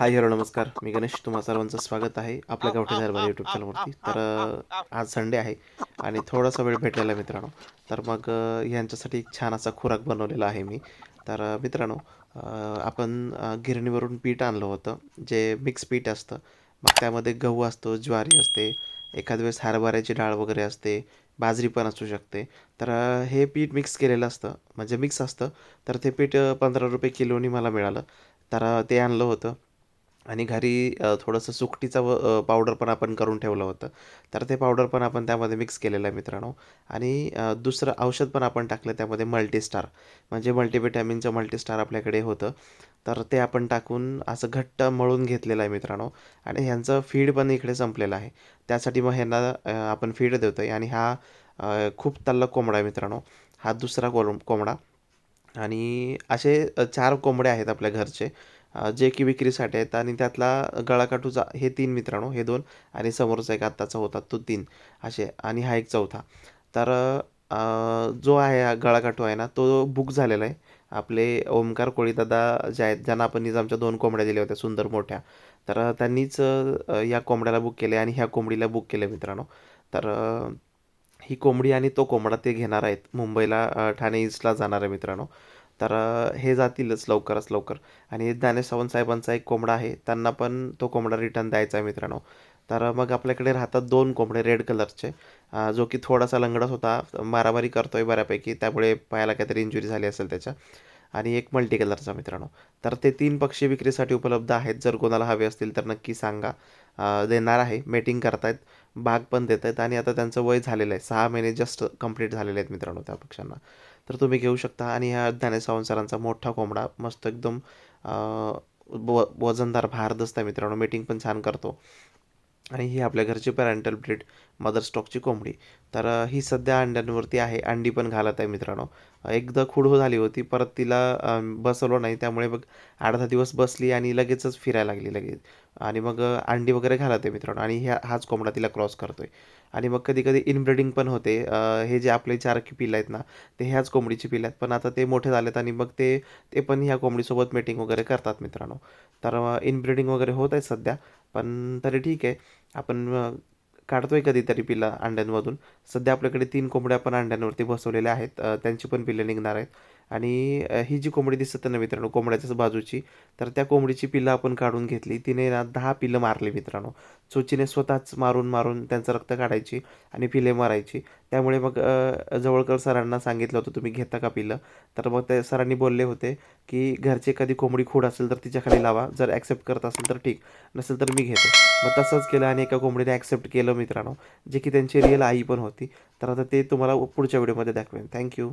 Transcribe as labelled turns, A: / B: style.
A: Hi hello नमस्कार. मी गणेश. तुम्हा सर्वांचं स्वागत आहे आपल्या गावठी दरबार यूट्यूब चॅनलवरती तर आज संडे आहे आणि थोडासा वेळ भेटलेला मित्रांनो. तर मग यांच्यासाठी एक छान असा खुराक बनवलेला आहे मी. तर मित्रांनो आपण गिरणीवरून पीठ आणलं होतं जे मिक्स पीठ असतं. मग त्यामध्ये गहू असतो ज्वारी असते एखाद वेळेस हरभऱ्याची डाळ वगैरे असते बाजरी पण असू शकते. तर हे पीठ मिक्स केलेलं असतं. म्हणजे मिक्स असतं. तर ते पीठ पंधरा रुपये किलोनी मला मिळालं. तर ते आणलं होतं. आणि घरी थोडंसं सुकटीचा व पावडर पण आपण करून ठेवलं होतं. तर ते पावडर पण आपण त्यामध्ये मिक्स केलेलं आहे मित्रांनो आणि दुसरं औषध पण आपण टाकलं त्यामध्ये मल्टीस्टार म्हणजे मल्टीविटॅमिनचं मल्टीस्टार आपल्याकडे होतं. तर ते आपण टाकून असं घट्ट मळून घेतलेलं आहे मित्रांनो आणि ह्यांचं फीड पण इकडे संपलेलं आहे. त्यासाठी मग ह्यांना आपण फीड देतो आहे आणि हा खूप तल्ला कोंबडा आहे मित्रांनो. हा दुसरा कोल कोंबडा आणि असे चार कोंबडे आहेत आपल्या घरचे जे की विक्रीसाठी आहेत आणि त्यातला गळाकाठूचा हे तीन मित्रांनो, हे दोन आणि समोरचा एक आत्ताचा होता तो तीन असे आणि हा एक चौथा. तर जो आहे हा गळाकाठू आहे ना, तो बुक झालेला आहे. आपले ओमकार कोळीदादा जे आहेत, ज्यांना आपण निजामच्या दोन कोंबड्या दिल्या होत्या सुंदर मोठ्या. तर त्यांनीच या कोंबड्याला बुक केले आणि ह्या कोंबडीला बुक केले मित्रांनो. तर ही कोंबडी आणि तो कोंबडा ते घेणार आहेत. मुंबईला ठाणे ईस्टला जाणार आहे मित्रांनो. तर हे जातीलच लवकरच लवकर आणि ज्ञानेश सावंत साहेबांचा एक कोंबडा आहे. त्यांना पण तो कोंबडा रिटर्न द्यायचा आहे मित्रांनो. तर मग आपल्याकडे राहतात दोन कोंबडे रेड कलरचे जो की थोडासा लंगडत होता. मारामारी करतोय बऱ्यापैकी. त्यामुळे पायाला काहीतरी इंजुरी झाली असेल त्याच्या आणि एक मल्टी कलरचा मित्रांनो. तर ते तीन पक्षी विक्रीसाठी उपलब्ध आहेत. जर कोणाला हवे असतील तर नक्की सांगा. देणार आहे. मेटिंग करतायत. भाग पण देत आहेत आणि आता त्यांचं वय झालेलं आहे. सहा महिने जस्ट कंप्लीट झालेले आहेत मित्रांनो त्या पक्ष्यांना. तर तुम्ही घेऊ शकता आणि ह्या ज्ञानेश सावंत सरांचा मोठा कोंबडा मस्त एकदम व वजनदार भारदस्त आहे मित्रांनो. मीटिंग पण छान करतो. आणि ही आपल्या घरची पॅरेंटल ब्रीड मदर स्टॉकची कोंबडी. तर ही सध्या अंड्यांवरती आहे. अंडी पण घालत आहे मित्रांनो. एकदा खूड हो झाली होती. परत तिला बसवलो बसवलं नाही. त्यामुळे मग अर्धा दिवस बसली आणि लगेचच फिरायला लागली लगेच. आणि मग अंडी वगैरे घालत आहे मित्रांनो आणि ह्या हाच कोंबडा तिला क्रॉस करतोय. आणि मग कधी-कधी इनब्रिडिंग पण होते. हे जे आपले 4 पिल्लं आहेत ना, ते ह्याच कोंबडीची पिल्लं आहेत. पण आता ते मोठे झालेत आणि मग ते ते पण ह्या कोंबडीसोबत मीटिंग वगैरे करतात मित्रांनो. तर इनब्रिडिंग इनब्रीडिंग वगैरे होत आहे सध्या. पण तरी ठीक आहे. आपण अ, काढतोय कधीतरी पिलं अंड्यांमधून. सध्या आपल्याकडे तीन कोंबड्या पण अंड्यांवरती बसवलेल्या आहेत. त्यांची पण पिल्लं निघणार आहेत. आणि ही जी कोंबडी दिसत ना मित्रांनो कोंबड्याच्याच बाजूची, तर त्या कोंबडीची पिल्लं आपण काढून घेतली. तिने ना दहा पिल्लं मारली मित्रांनो. चोचीने स्वतःच मारून-मारून त्यांचं रक्त काढायची आणि पिले मारायची. त्यामुळे मग जवळकर सरांना सांगितलं होतं, "तुम्ही घेता का पिल्लं?" तर मग ते सरांनी बोलले होते, की "घरची एखादी कोंबडी खूड असेल तर तिच्याखाली लावा. जर ॲक्सेप्ट करत असेल तर ठीक, नसेल तर मी घेतो." मग तसंच केलं आणि एका कोंबडीने ॲक्सेप्ट केलं मित्रांनो, जे की त्यांची रिअल आई पण होती. तर आता ते तुम्हाला पुढच्या व्हिडिओमध्ये दाखवेन. थँक्यू